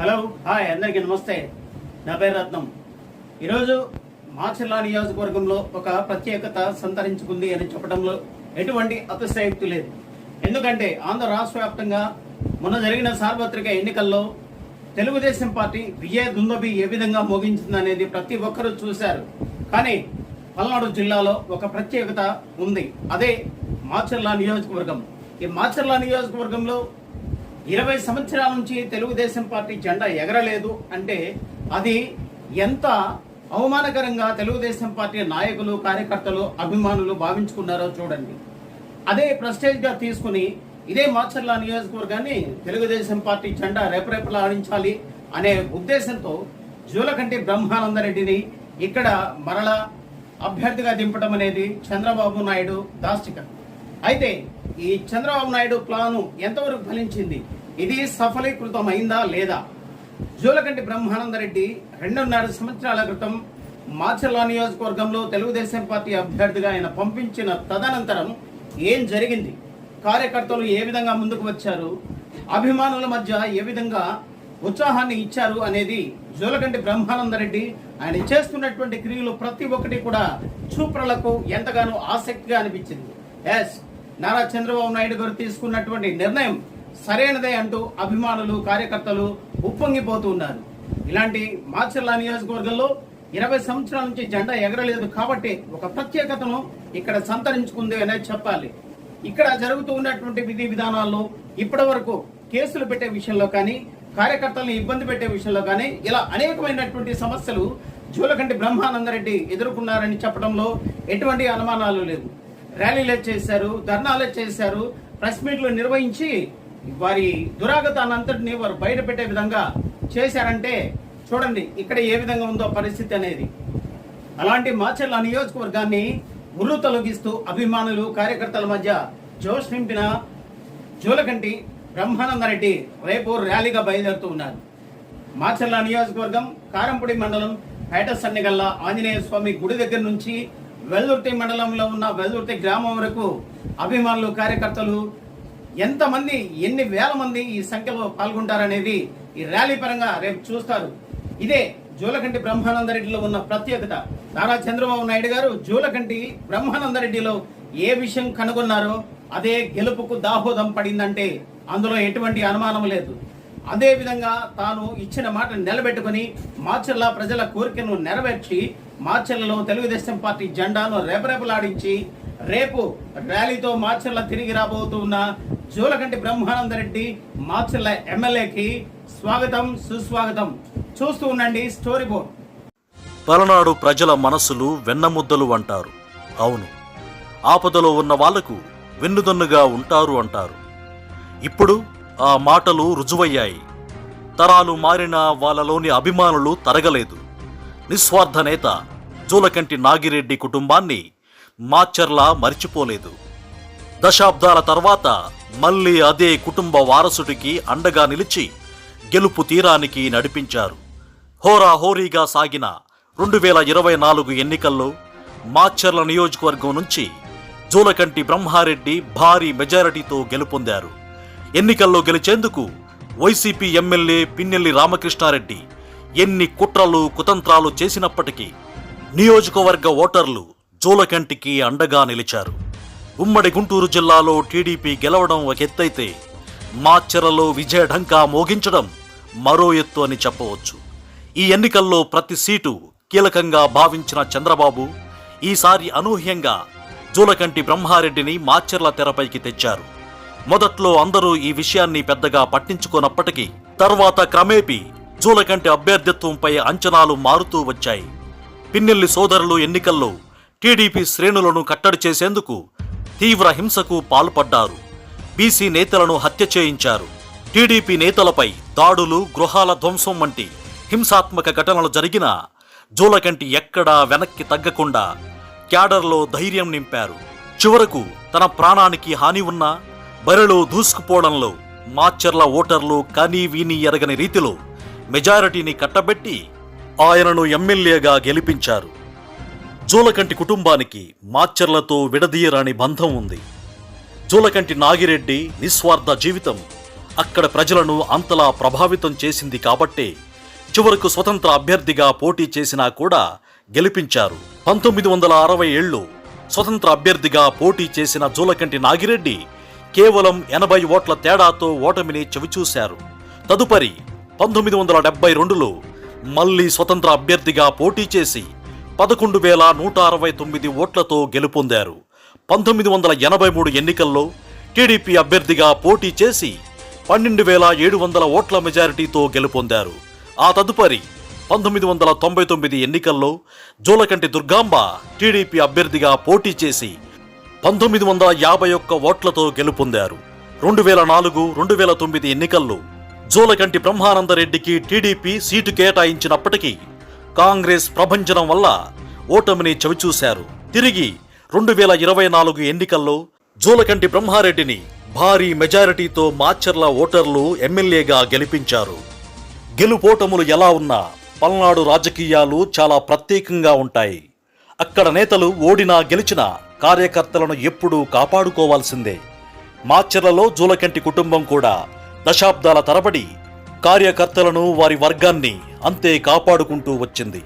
Hello hi అందరికీ నమస్తే. నా పేరు రత్నం. ఈరోజు మాచర్ల నియోజకవర్గంలో ఒక ప్రత్యేకత సంతరించుకుంది అని చెప్పడంలో ఎటువంటి అతిశయోక్తి లేదు. ఎందుకంటే ఆంధ్ర రాష్ట్ర వ్యాప్తంగా మొన్న జరిగిన సార్వత్రిక ఎన్నికల్లో తెలుగుదేశం పార్టీ విజయ దుందబి ఏ విధంగా మోగించిందనేది ప్రతి ఒక్కరూ చూశారు. కానీ పల్నాడు జిల్లాలో ఒక ప్రత్యేకత ఉంది. అదే మాచర్ల నియోజకవర్గం. ఈ మాచర్ల నియోజకవర్గంలో ఇరవై సంవత్సరాల నుంచి తెలుగుదేశం పార్టీ జెండా ఎగరలేదు అంటే అది ఎంత అవమానకరంగా తెలుగుదేశం పార్టీ నాయకులు కార్యకర్తలు అభిమానులు భావించుకున్నారో చూడండి. అదే ప్రెస్టేజ్గా తీసుకుని ఇదే మాచర్ల నియోజకవర్గాన్ని తెలుగుదేశం పార్టీ జెండా రేపరేపలాడించాలి అనే ఉద్దేశంతో జూలకంటి బ్రహ్మానందరెడ్డిని ఇక్కడ మరల అభ్యర్థిగా దింపడం అనేది చంద్రబాబు నాయుడు దాష్టికం. అయితే ఈ చంద్రబాబు నాయుడు ప్లాను ఎంతవరకు ఫలించింది? ఇది సఫలీకృతం అయిందా లేదా? జూలకంటి బ్రహ్మానందరెడ్డి రెండున్నర సంవత్సరాల క్రితం మాచర్ల నియోజకవర్గంలో తెలుగుదేశం పార్టీ అభ్యర్థిగా ఆయన పంపించిన తదనంతరం ఏం జరిగింది? కార్యకర్తలు ఏ విధంగా ముందుకు వచ్చారు? అభిమానుల మధ్య ఏ విధంగా ఉత్సాహాన్ని ఇచ్చారు అనేది జోలకంటి బ్రహ్మానందరెడ్డి ఆయన చేస్తున్నటువంటి క్రియలు ప్రతి ఒక్కటి కూడా చూప్రలకు ఎంతగానో ఆసక్తిగా అనిపించింది. ఎస్ నారా చంద్రబాబు నాయుడు గారు తీసుకున్నటువంటి నిర్ణయం సరైనదే అంటూ అభిమానులు కార్యకర్తలు ఉప్పొంగిపోతూ ఉన్నారు. ఇలాంటి మాచర్ల నియోజకవర్గంలో ఇరవై సంవత్సరాల నుంచి జెండా ఎగరలేదు కాబట్టి ఒక ప్రత్యేకతను ఇక్కడ సంతరించుకుంది అనేది చెప్పాలి. ఇక్కడ జరుగుతూ ఉన్నటువంటి విధి విధానాల్లో ఇప్పటి వరకు కేసులు పెట్టే విషయంలో కానీ కార్యకర్తలను ఇబ్బంది పెట్టే విషయంలో కానీ ఇలా అనేకమైనటువంటి సమస్యలు జూలకంటి బ్రహ్మానందరెడ్డి ఎదుర్కొన్నారని చెప్పడంలో ఎటువంటి అనుమానాలు లేవు. ర్యాలీలే చేశారు ధర్నాలే చేశారు ప్రెస్ మీట్లు నిర్వహించి వారి దురాగతానంతటిని వారు బయట పెట్టే విధంగా చేశారంటే చూడండి ఇక్కడ ఏ విధంగా ఉందో పరిస్థితి అనేది. అలాంటి మాచర్ల నియోజకవర్గాన్ని ఉర్రు తొలగిస్తూ అభిమానులు కార్యకర్తల మధ్య జోష్ నింపిన జూలకంటి బ్రహ్మానందరెడ్డి రేపు ర్యాలీగా బయలుదేరుతూ ఉన్నారు. మాచర్ల నియోజకవర్గం కారంపూడి మండలం పేట సన్నిగల్ల ఆంజనేయ స్వామి గుడి దగ్గర నుంచి వెల్దుర్తి మండలంలో ఉన్న వెల్దుర్తి గ్రామం వరకు అభిమానులు కార్యకర్తలు ఎంతమంది ఎన్ని వేల మంది ఈ సంఖ్యలో పాల్గొంటారనేది ఈ ర్యాలీ పరంగా రేపు చూస్తారు. ఇదే జూలకంటి బ్రహ్మానందరెడ్డిలో ఉన్న ప్రత్యేకత. నారా చంద్రబాబు నాయుడు గారు జూలకంటి బ్రహ్మానందరెడ్డిలో ఏ విషయం కనుగొన్నారో అదే గెలుపుకు దాహోదం పడిందంటే అందులో ఎటువంటి అనుమానం లేదు. అదే విధంగా తాను ఇచ్చిన మాట నిలబెట్టుకుని మార్చర్ల ప్రజల కోరికను నెరవేర్చి మార్చర్లలో తెలుగుదేశం పార్టీ జెండాను రేపరేపలాడించి రేపు ర్యాలీతో మార్చర్ల తిరిగి రాబోతున్న జూలకంటి బ్రహ్మానందరెడ్డి మాచర్ల ఎమ్మెల్యేకి స్వాగతం సుస్వాగతం. చూస్తూ ఉండండి స్టోరీ బోర్డ్. పలనాడు ప్రజల మనసులు వెన్నముద్దలు అంటారు. అవును ఆపదలో ఉన్న వాళ్ళకు వెన్నుదన్నుగా ఉంటారు అంటారు. ఇప్పుడు ఆ మాటలు రుజువయ్యాయి. తరాలు మారిన వాళ్ళలోని అభిమానులు తరగలేదు. నిస్వార్థ నేత జూలకంటి నాగిరెడ్డి కుటుంబాన్ని మాచర్ల మరిచిపోలేదు. దశాబ్దాల తర్వాత మళ్ళీ అదే కుటుంబ వారసుడికి అండగా నిలిచి గెలుపు తీరానికి నడిపించారు. హోరాహోరీగా సాగిన రెండు వేల ఇరవై నాలుగు ఎన్నికల్లో మాచర్ల నియోజకవర్గం నుంచి జూలకంటి బ్రహ్మారెడ్డి భారీ మెజారిటీతో గెలుపొందారు. ఎన్నికల్లో గెలిచేందుకు వైసీపీ ఎమ్మెల్యే పిన్నెల్లి రామకృష్ణారెడ్డి ఎన్ని కుట్రలు కుతంత్రాలు చేసినప్పటికీ నియోజకవర్గ ఓటర్లు జూలకంటికి అండగా నిలిచారు. ఉమ్మడి గుంటూరు జిల్లాలో టీడీపీ గెలవడం ఒక ఎత్తైతే మాచెరలో విజయఢంకా మోగించడం మరో ఎత్తు అని చెప్పవచ్చు. ఈ ఎన్నికల్లో ప్రతి సీటు కీలకంగా భావించిన చంద్రబాబు ఈసారి అనూహ్యంగా జూలకంటి బ్రహ్మారెడ్డిని మాచెర్ల తెరపైకి తెచ్చారు. మొదట్లో అందరూ ఈ విషయాన్ని పెద్దగా పట్టించుకోనప్పటికీ తర్వాత క్రమేపీ జూలకంటి అభ్యర్థిత్వంపై అంచనాలు మారుతూ వచ్చాయి. పిన్నెల్లి సోదరులు ఎన్నికల్లో టీడీపీ శ్రేణులను కట్టడి చేసేందుకు తీవ్ర హింసకు పాల్పడ్డారు. బీసీ నేతలను హత్య చేయించారు. టీడీపీ నేతలపై దాడులు గృహాల ధ్వంసం వంటి హింసాత్మక ఘటనలు జరిగినా జూలకంటి ఎక్కడా వెనక్కి తగ్గకుండా క్యాడర్లో ధైర్యం నింపారు. చివరకు తన ప్రాణానికి హాని ఉన్నా బరిలో దూసుకుపోవడంలో మాచర్ల ఓటర్లు కనీ వీని ఎరగని రీతిలో మెజారిటీని కట్టబెట్టి ఆయనను ఎమ్మెల్యేగా గెలిపించారు. జూలకంటి కుటుంబానికి మాచర్లతో విడదీయరాని బంధం ఉంది. జూలకంటి నాగిరెడ్డి నిస్వార్థ జీవితం అక్కడ ప్రజలను అంతలా ప్రభావితం చేసింది కాబట్టే చివరకు స్వతంత్ర అభ్యర్థిగా పోటీ చేసినా కూడా గెలిపించారు. పంతొమ్మిది వందల అరవై ఏళ్ళు స్వతంత్ర అభ్యర్థిగా పోటీ చేసిన జూలకంటి నాగిరెడ్డి కేవలం ఎనభై ఓట్ల తేడాతో ఓటమిని చవిచూశారు. తదుపరి పంతొమ్మిది వందల డెబ్బై రెండులో మళ్ళీ స్వతంత్ర అభ్యర్థిగా పోటీ చేసి పదకొండు వేల నూట అరవై తొమ్మిది ఓట్లతో గెలుపొందారు. పంతొమ్మిది వందల ఎనభై మూడు ఎన్నికల్లో టీడీపీ అభ్యర్థిగా పోటీ చేసి పన్నెండు వేల ఏడు వందల ఓట్ల మెజారిటీతో గెలుపొందారు. ఆ తదుపరి పంతొమ్మిది వందల తొంభై తొమ్మిది ఎన్నికల్లో జోలకంటి దుర్గాంబ టీడీపీ అభ్యర్థిగా పోటీ చేసి పంతొమ్మిది వందల యాభై ఒక్క ఓట్లతో గెలుపొందారు. రెండు వేల నాలుగు రెండు వేల తొమ్మిది ఎన్నికల్లో జోలకంటి బ్రహ్మానందరెడ్డికి టీడీపీ సీటు కేటాయించినప్పటికీ కాంగ్రెస్ ప్రభంజనం వల్ల ఓటమిని చవిచూశారు. తిరిగి రెండు వేల ఇరవై నాలుగు ఎన్నికల్లో జూలకంటి బ్రహ్మారెడ్డిని భారీ మెజారిటీతో మాచర్ల ఓటర్లు ఎమ్మెల్యేగా గెలిపించారు. గెలుపోటములు ఎలా ఉన్నా పల్నాడు రాజకీయాలు చాలా ప్రత్యేకంగా ఉంటాయి. అక్కడ నేతలు ఓడినా గెలిచినా కార్యకర్తలను ఎప్పుడూ కాపాడుకోవాల్సిందే. మాచర్లలో జూలకంటి కుటుంబం కూడా దశాబ్దాల తరబడి కార్యకర్తలను వారి వర్గాన్ని అంతే కాపాడుకుంటూ వచ్చింది.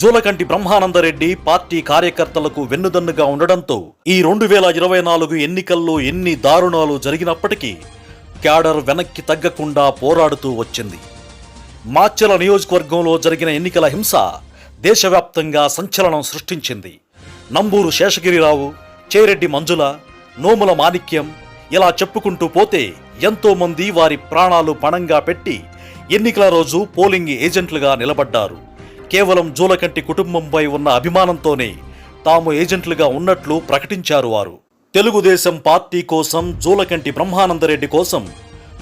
జూలకంటి బ్రహ్మానందరెడ్డి పార్టీ కార్యకర్తలకు వెన్నుదన్నుగా ఉండడంతో ఈ రెండు వేల ఇరవై నాలుగు ఎన్నికల్లో ఎన్ని దారుణాలు జరిగినప్పటికీ క్యాడర్ వెనక్కి తగ్గకుండా పోరాడుతూ వచ్చింది. మాచెల నియోజకవర్గంలో జరిగిన ఎన్నికల హింస దేశవ్యాప్తంగా సంచలనం సృష్టించింది. నంబూరు శేషగిరిరావు చేరెడ్డి మంజుల నోముల మాణిక్యం ఇలా చెప్పుకుంటూ పోతే ఎంతో మంది వారి ప్రాణాలు పణంగా పెట్టి ఎన్నికల రోజు పోలింగ్ ఏజెంట్లుగా నిలబడ్డారు. కేవలం జూలకంటి కుటుంబంపై ఉన్న అభిమానంతోనే తాము ఏజెంట్లుగా ఉన్నట్లు ప్రకటించారు వారు. తెలుగుదేశం పార్టీ కోసం జూలకంటి బ్రహ్మానందరెడ్డి కోసం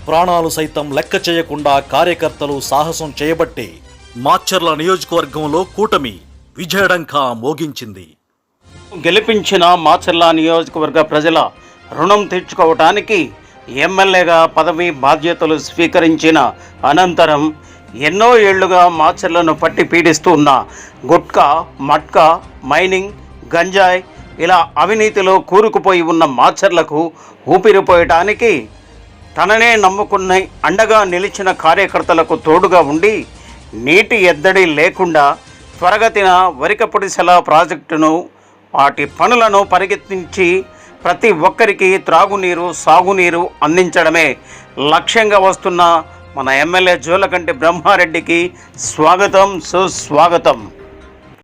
ప్రాణాలు సైతం లెక్క చేయకుండా కార్యకర్తలు సాహసం చేయబట్టే మాచర్ల నియోజకవర్గంలో కూటమి విజయడంకా మోగించింది. గెలిపించిన మాచర్ల నియోజకవర్గ ప్రజల రుణం తీర్చుకోవటానికి ఎమ్మెల్యేగా పదవి బాధ్యతలు స్వీకరించిన అనంతరం ఎన్నో ఏళ్ళుగా మాచర్లను పట్టి పీడిస్తూ ఉన్న గుట్కా మట్కా మైనింగ్ గంజాయి ఇలా అవినీతిలో కూరుకుపోయి ఉన్న మాచర్లకు ఊపిరిపోయటానికి తననే నమ్ముకున్న అండగా నిలిచిన కార్యకర్తలకు తోడుగా ఉండి నీటి ఎద్దడి లేకుండా త్వరగతిన వరికపుడిసెల ప్రాజెక్టును వాటి పనులను పరిగెత్తించి ప్రతి ఒక్కరికి త్రాగునీరు సాగునీరు అందించడమే లక్ష్యంగా వస్తున్న మన ఎమ్మెల్యే జోలకంటి బ్రహ్మారెడ్డికి స్వాగతం సుస్వాగతం.